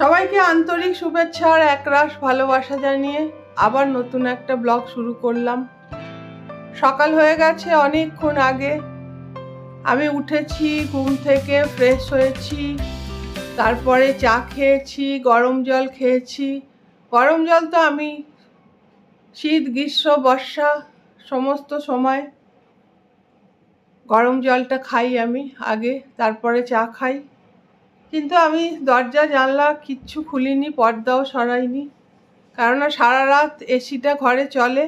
সবাইকে আন্তরিক শুভেচ্ছা আর একরাশ ভালোবাসা জানিয়ে আবার নতুন একটা ব্লগ শুরু করলাম। সকাল হয়ে গেছে অনেকক্ষণ আগে। আমি উঠেছি, ঘুম থেকে ফ্রেশ হয়েছি, তারপরে চা খেয়েছি, গরম জল খেয়েছি। গরম জল তো আমি, শীত, গ্রীষ্ম, বর্ষা, সমস্ত সময় গরম জলটা খাই আমি আগে, তারপরে চা খাই। কিন্তু আমি দরজা, জানলা কিচ্ছু খুলিনি, পর্দাও সরাইনি। কেননা সারা রাত এসিটা ঘরে চলে।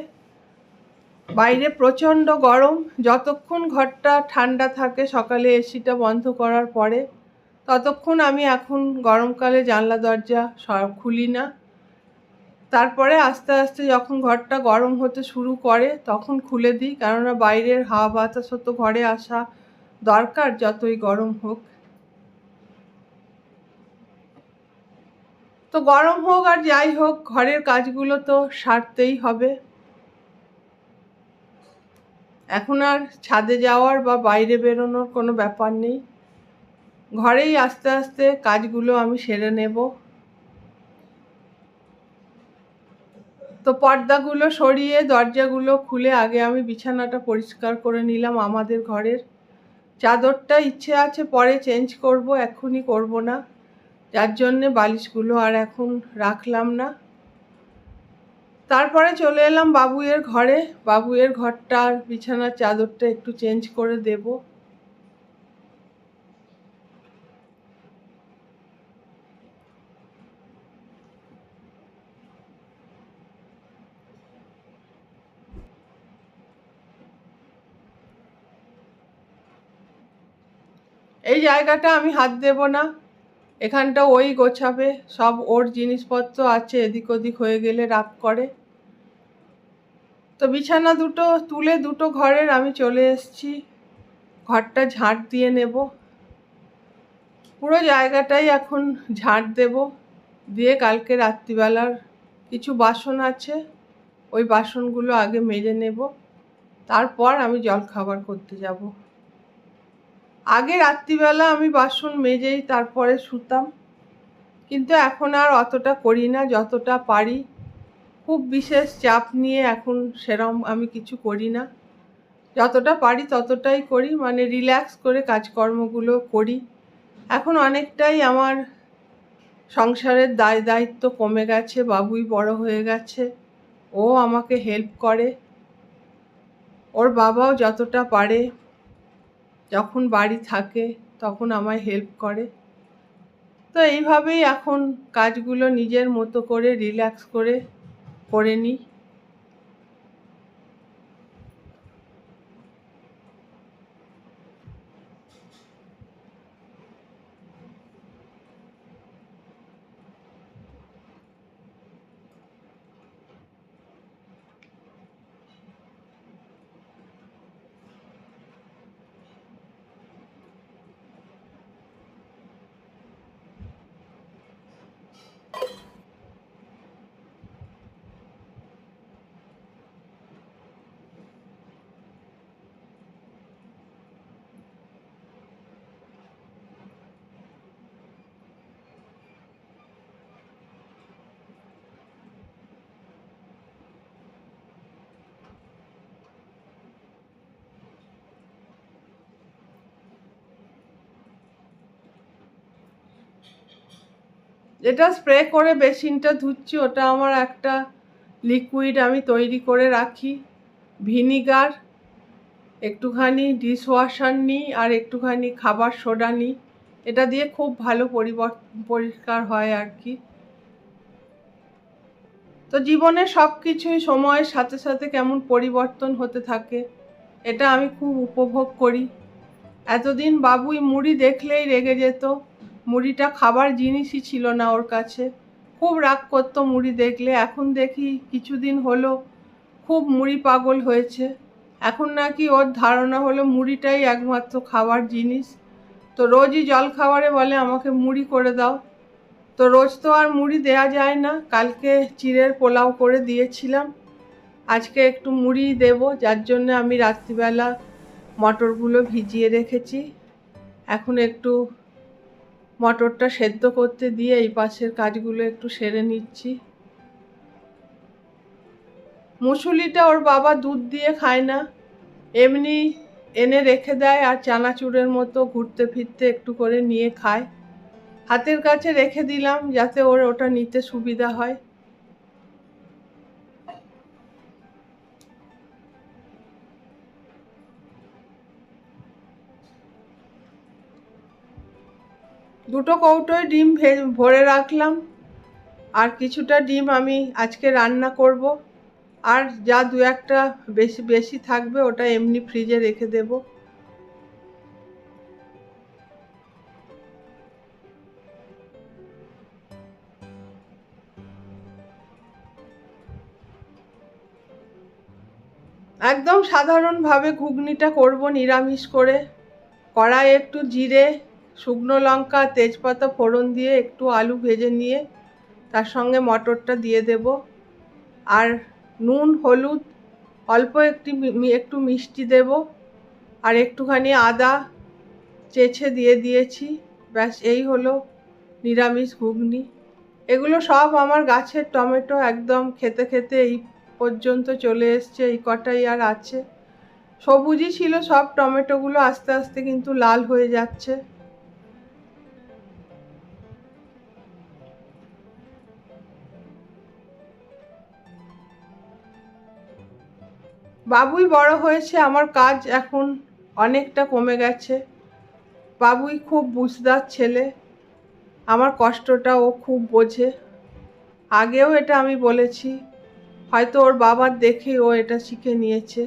বাইরে প্রচণ্ড গরম। যতক্ষণ ঘরটা ঠান্ডা থাকে, সকালে এসিটা বন্ধ করার পরে, ততক্ষণ আমি এখন গরমকালে জানলা, দরজা খুলি না। তারপরে আস্তে আস্তে যখন ঘরটা গরম হতে শুরু করে, তখন খুলে দিই। কেননা বাইরের হাওয়া বাতাসও তো ঘরে আসা দরকার, যতই গরম হোক। তো গরম হোক আর যাই হোক, ঘরের কাজগুলো তো সারতেই হবে। এখন আর ছাদে যাওয়ার বা বাইরে বেরোনোর কোনো ব্যাপার নেই। ঘরেই আস্তে আস্তে কাজগুলো আমি সেরে নেব। তো পর্দাগুলো সরিয়ে দরজাগুলো খুলে আগে আমি বিছানাটা পরিষ্কার করে নিলাম আমাদের ঘরের। চাদরটা ইচ্ছে আছে পরে চেঞ্জ করব এখনই করব না। যার জন্যে বালিশগুলো আর এখন রাখলাম না। তারপরে চলে এলাম বাবুয়ের ঘরে। বাবুয়ের ঘরটার বিছানার চাদরটা একটু চেঞ্জ করে দেব। এই জায়গাটা আমি হাত দেব না। এখানটা ওই গোছাবে, সব ওর জিনিসপত্র আছে, এদিক ওদিক হয়ে গেলে রাগ করে। তো বিছানা দুটো, তুলে দুটো ঘরের, আমি চলে এসেছি। ঘরটা ঝাঁট দিয়ে নেব। পুরো জায়গাটাই এখন ঝাঁট দেব। দিয়ে কালকে রাত্রিবেলার কিছু বাসন আছে, ওই বাসনগুলো আগে মেজে নেব। তারপর আমি জল খাবার করতে যাব। আগে রাত্রিবেলা আমি বাসন মেজেই তারপরে শুতাম, কিন্তু এখন আর অতটা করি না, যতটা পারি। খুব বিশেষ চাপ নিয়ে এখন সেরম আমি কিছু করি না। যতটা পারি ততটাই করি মানে রিল্যাক্স করে কাজকর্মগুলো করি। এখন অনেকটাই আমার সংসারের দায়, দায়িত্ব কমে গেছে, বাবুই বড় হয়ে গেছে, ও আমাকে হেল্প করে। ওর বাবাও যতটা পারে যখন বাড়ি থাকে তখন আমায় হেল্প করে। তো এইভাবেই এখন কাজগুলো নিজের মতো করে রিল্যাক্স করে করে নিই। যেটা স্প্রে করে বেসিনটা ধুচ্ছি, ওটা আমার একটা লিকুইড আমি তৈরি করে রাখি। ভিনিগার একটুখানি ডিশওয়াশার নিই আর একটুখানি খাবার সোডা নিই। এটা দিয়ে খুব ভালো পরিষ্কার হয় আর কি। তো জীবনে সব কিছুই সময়ের সাথে সাথে কেমন পরিবর্তন হতে থাকে, এটা আমি খুব উপভোগ করি। এতদিন বাবুই মুড়ি দেখলেই রেগে যেত। মুড়িটা খাবার জিনিসই ছিল না ওর কাছে। খুব রাগ করতো মুড়ি দেখলে। এখন দেখি কিছুদিন হলো খুব মুড়ি পাগল হয়েছে। এখন নাকি ওর ধারণা হলো মুড়িটাই একমাত্র খাবার জিনিস। তো রোজই জল খাবারে বলে, আমাকে মুড়ি করে দাও। তো রোজ তো আর মুড়ি দেয়া যায় না। কালকে চিড়ের পোলাও করে দিয়েছিলাম। আজকে একটু মুড়ি দেব। যার জন্য আমি রাত্রিবেলা মটরগুলো ভিজিয়ে রেখেছি। এখন একটু মটরটা সেদ্ধ করতে দিয়ে এই পাশের কাজগুলো একটু সেরে নিচ্ছি। মুসুলিটা ওর বাবা দুধ দিয়ে খায় না। এমনি এনে রেখে দেয় আর চানাচুরের মতো ঘুরতে ফিরতে একটু করে নিয়ে খায়। হাতের কাছে রেখে দিলাম যাতে ওর ওটা নিতে সুবিধা হয়। দুটো কৌটোয় ডিম ভরে রাখলাম। আর কিছুটা ডিম আমি আজকে রান্না করব। আর যা দু একটা বেশি বেশি থাকবে ওটা এমনি ফ্রিজে রেখে দেব। একদম সাধারণভাবে ঘুগনিটা করব নিরামিষ করে। কড়াইয়ে একটু জিরে শুকনো লঙ্কা, তেজপাতা ফোড়ন দিয়ে একটু আলু ভেজে নিয়ে তার সঙ্গে মটরটা দিয়ে দেব। আর নুন, হলুদ, অল্প একটি একটু মিষ্টি দেব। আর একটুখানি আদা চেঁচে দিয়ে দিয়েছি। ব্যাস, এই হলো নিরামিষ ঘুগনি। এগুলো সব আমার গাছের টমেটো একদম খেতে খেতে এই পর্যন্ত চলে এসছে, এই কটাই আর আছে। সবুজই ছিল, সব টমেটোগুলো আস্তে আস্তে কিন্তু লাল হয়ে যাচ্ছে। বাবুই বড় হয়েছে, আমার কাজ এখন অনেকটা কমে গেছে। বাবুই খুব বুঝদার ছেলে, আমার কষ্টটা ও খুব বোঝে। আগেও এটা আমি বলেছি, হয়তো ওর বাবার দেখে ও এটা শিখে নিয়েছে।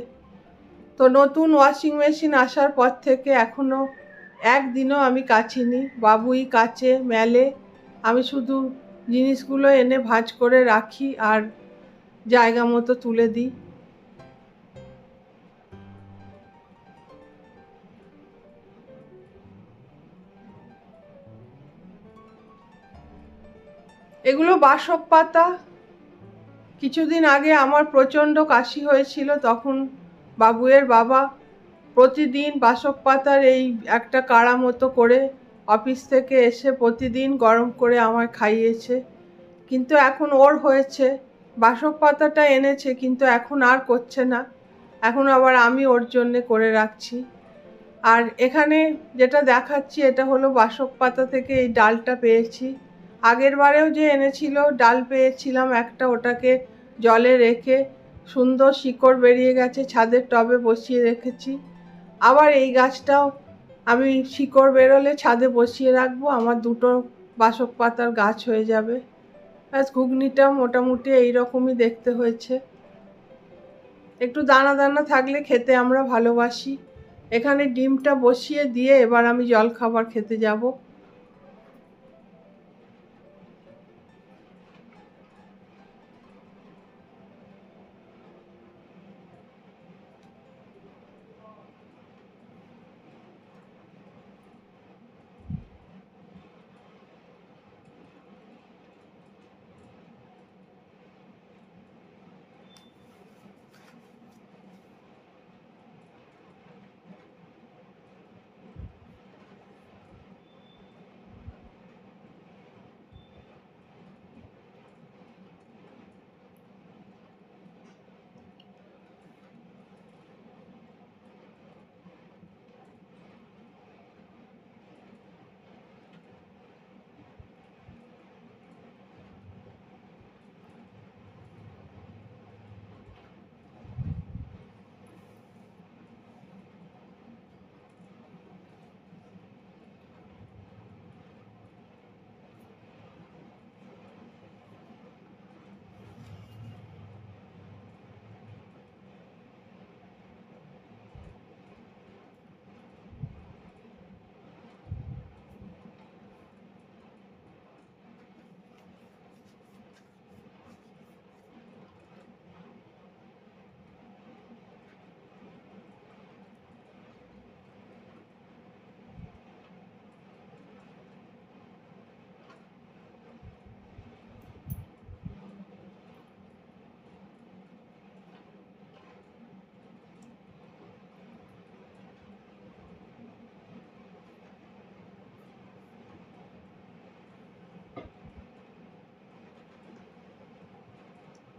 তো নতুন ওয়াশিং মেশিন আসার পর থেকে এখনও একদিনও আমি কাচিনি। বাবুই কাচে, মেলে, আমি শুধু জিনিসগুলো এনে ভাঁজ করে রাখি আর জায়গা মতো তুলে দিই। এগুলো বাসক পাতা। কিছুদিন আগে আমার প্রচণ্ড কাশি হয়েছিল, তখন বাবুয়ের বাবা প্রতিদিন বাসক পাতার এই একটা কাড়া মতো করে অফিস থেকে এসে প্রতিদিন গরম করে আমায় খাইয়েছে। কিন্তু এখন ওর হয়েছে। বাসক পাতাটা এনেছে, কিন্তু এখন আর করছে না। এখন আবার আমি ওর জন্যে করে রাখছি। আর এখানে যেটা দেখাচ্ছি, এটা হলো বাসক পাতা থেকে এই ডালটা পেয়েছি। আগের বারেও যে এনেছিল, ডাল পেয়েছিলাম একটা, ওটাকে জলে রেখে সুন্দর শিকড় বেরিয়ে গেছে, ছাদের টবে বসিয়ে রেখেছি। আবার এই গাছটাও আমি শিকড় বেরোলে ছাদে বসিয়ে রাখব, আমার দুটো বাসক পাতার গাছ হয়ে যাবে। ব্যাস, ঘুগনিটা মোটামুটি এই রকমই দেখতে হয়েছে। একটু দানা দানা থাকলে খেতে আমরা ভালোবাসি। এখানে ডিমটা বসিয়ে দিয়ে এবার আমি জল খাবার খেতে যাব।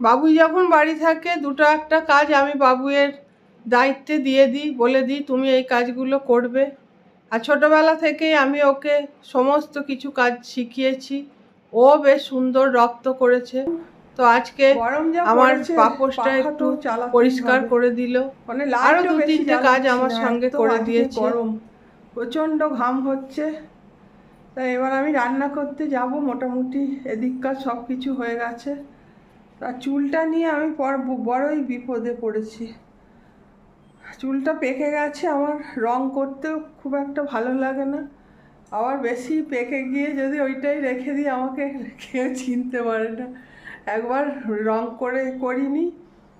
বাবুই যখন বাড়ি থাকে দুটো একটা কাজ আমি বাবুয়ের দায়িত্বে দিয়ে দিই বলে দিই তুমি এই কাজগুলো করবে। আর ছোটোবেলা থেকেই আমি ওকে সমস্ত কিছু কাজ শিখিয়েছি। ও বেশ সুন্দর রপ্ত করেছে। তো আজকে আমার পাপোশটা একটু পরিষ্কার করে দিল। মানে আরও দু তিনটে কাজ আমার সঙ্গে করে দিয়েছে। গরম। প্রচণ্ড ঘাম হচ্ছে। তাই এবার আমি রান্না করতে যাব। মোটামুটি এদিককার সব কিছু হয়ে গেছে। আর চুলটা নিয়ে আমি বড়ই বিপদে পড়েছি। চুলটা পেকে গেছে, আমার রং করতেও খুব একটা ভালো লাগে না। আবার বেশি পেকে গিয়ে যদি ওইটাই রেখে দিই, আমাকে কেউ চিনতে পারে না। একবার রং করে করিনি,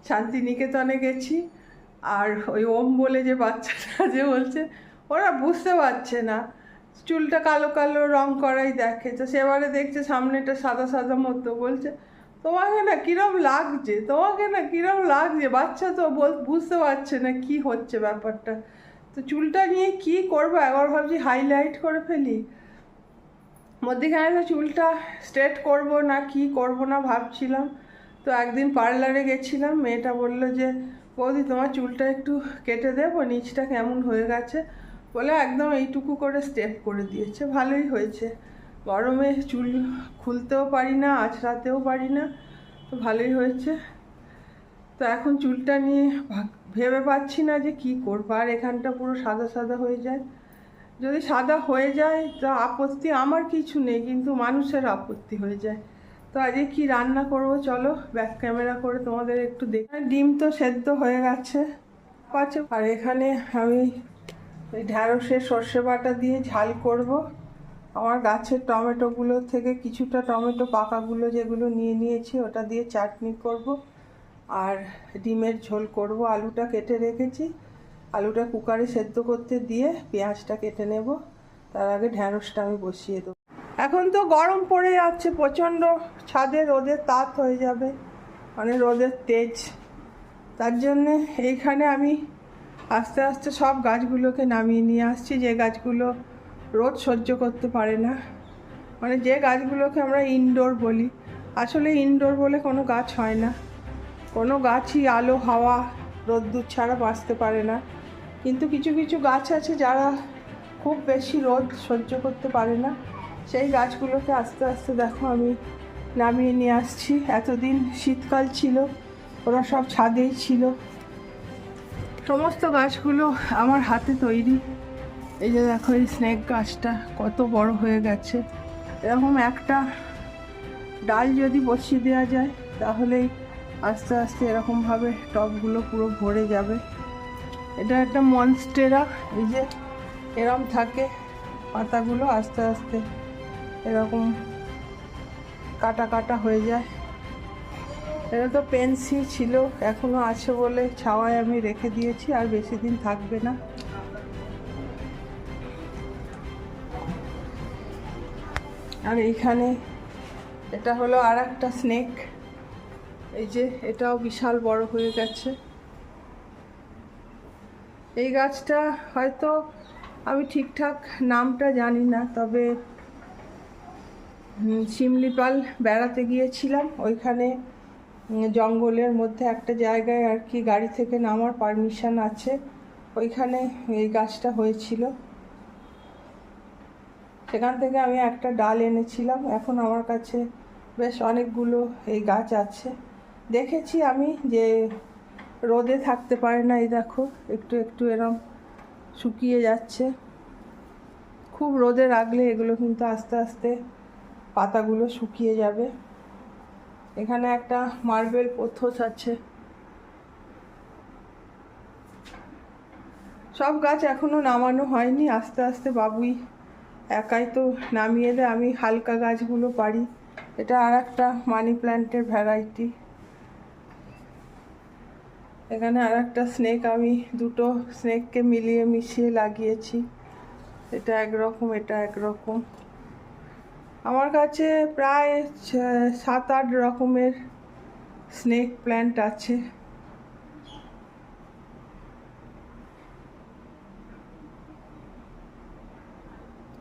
শান্তিনিকেতনে গেছি। আর ওই ওম বলে যে বাচ্চাটা যে বলছে, ওরা বুঝতে পারছে না। চুলটা কালো কালো রং করাই দেখে, তো সেবারে দেখছে সামনেটা সাদা সাদা মতো বলছে তোমাকে না কিরম লাগছে, তোমাকে না কিরম লাগছে? বাচ্চা তো বুঝতে পারছে না কি হচ্ছে ব্যাপারটা। তো চুলটা নিয়ে কি করব? একবার ভাবছি হাইলাইট করে ফেলি। মধ্যেখানে তো চুলটা স্ট্রেট করব না, কি করব না ভাবছিলাম। তো একদিন পার্লারে গেছিলাম, মেয়েটা বলল যে, বৌদি, তোমার চুলটা একটু কেটে দেবো, নিচটা কেমন হয়ে গেছে? বলে একদম এইটুকু করে স্টেপ করে দিয়েছে, ভালোই হয়েছে। গরমে চুল খুলতেও পারি না, আছড়াতেও পারি না, তো ভালোই হয়েছে। তো এখন চুলটা নিয়ে ভাব- পাচ্ছি না যে কি করব, আর এখানটা পুরো সাদা সাদা হয়ে যায়। যদি সাদা হয়ে যায়, তো আপত্তি আমার কিছু নেই, কিন্তু মানুষের আপত্তি হয়ে যায়। তো আজকে কি রান্না করব চলো ব্যাক ক্যামেরা করে তোমাদের একটু দেখ। ডিম তো সেদ্ধ হয়ে গেছে আছে। আর এখানে আমি ওই ঢ্যাঁড়সের সর্ষে বাটা দিয়ে ঝাল করব। আমার গাছের টমেটোগুলো থেকে কিছুটা টমেটো পাকাগুলো যেগুলো নিয়ে নিয়েছি, ওটা দিয়ে চাটনি করব আর ডিমের ঝোল করব। আলুটা কেটে রেখেছি। আলুটা কুকারে সেদ্ধ করতে দিয়ে পেঁয়াজটা কেটে নেব। তার আগে ঢ্যাঁড়সটা আমি বসিয়ে দেবো। এখন তো গরম পড়ে যাচ্ছে, প্রচণ্ড ছাদে রোদের তাপ হয়ে যাবে মানে রোদের তেজ। তার জন্যে এইখানে আমি আস্তে আস্তে সব গাছগুলোকে নামিয়ে নিয়ে আসছি। যে গাছগুলো রোদ সহ্য করতে পারে না। মানে যে গাছগুলোকে আমরা ইনডোর বলি, আসলে ইনডোর বলে কোনো গাছ হয় না। কোনো গাছই আলো, হাওয়া, রোদ্দুর ছাড়া বাঁচতে পারে না। কিন্তু কিছু কিছু গাছ আছে যারা খুব বেশি রোদ সহ্য করতে পারে না। সেই গাছগুলোকে আস্তে আস্তে দেখো আমি নামিয়ে নিয়ে আসছি। এতদিন শীতকাল ছিল, ওরা সব ছাদেই ছিল। সমস্ত গাছগুলো আমার হাতে তৈরি। এই যে দেখো এই স্নেক গাছটা কত বড় হয়ে গেছে। এরকম একটা ডাল যদি বসিয়ে দেওয়া যায় তাহলেই আস্তে আস্তে এরকমভাবে টবগুলো পুরো ভরে যাবে। এটা একটা মনস্টেরা এই যে এরম থাকে পাতাগুলো আস্তে আস্তে এরকম কাটা কাটা হয়ে যায়। এটা তো পেন্সি ছিল, এখনও আছে বলে ছাওয়ায় আমি রেখে দিয়েছি, আর বেশি দিন থাকবে না। আর এইখানে এটা হলো আর একটা স্নেক এই যে, এটাও বিশাল বড় হয়ে গেছে। এই গাছটা হয়তো আমি ঠিকঠাক নামটা জানি না, তবে শিমলিপাল বেড়াতে গিয়েছিলাম। ওইখানে জঙ্গলের মধ্যে একটা জায়গায় আর কি গাড়ি থেকে নামার পারমিশন আছে। ওইখানে এই গাছটা হয়েছিল। সেখান থেকে আমি একটা ডাল এনেছিলাম। এখন আমার কাছে বেশ অনেকগুলো এই গাছ আছে। দেখেছি আমি যে রোদে থাকতে পারে না, এই দেখো, একটু একটু এরম শুকিয়ে যাচ্ছে। খুব রোদে রাখলে এগুলো কিন্তু আস্তে আস্তে পাতাগুলো শুকিয়ে যাবে। এখানে একটা মার্বেল পথস আছে। সব গাছ এখনও নামানো হয়নি। আস্তে আস্তে বাবুই একাই তো নামিয়ে দেয় আমি হালকা গাছগুলো পারি এটা আর একটা মানি প্ল্যান্টের ভ্যারাইটি। এখানে আর একটা স্নেক, আমি দুটো স্নেককে মিলিয়ে মিশিয়ে লাগিয়েছি। এটা একরকম এটা একরকম। আমার কাছে প্রায় সাত আট রকমের স্নেক প্ল্যান্ট আছে।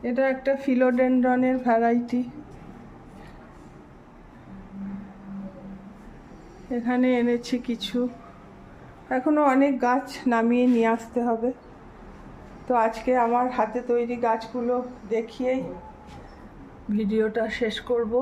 এটা একটা ফিলোডেন্ড্রনের ভ্যারাইটি এখানে এনেছি কিছু। এখনও অনেক গাছ নামিয়ে নিয়ে আসতে হবে। তো আজকে আমার হাতে তৈরি গাছগুলো দেখিয়েই ভিডিওটা শেষ করব।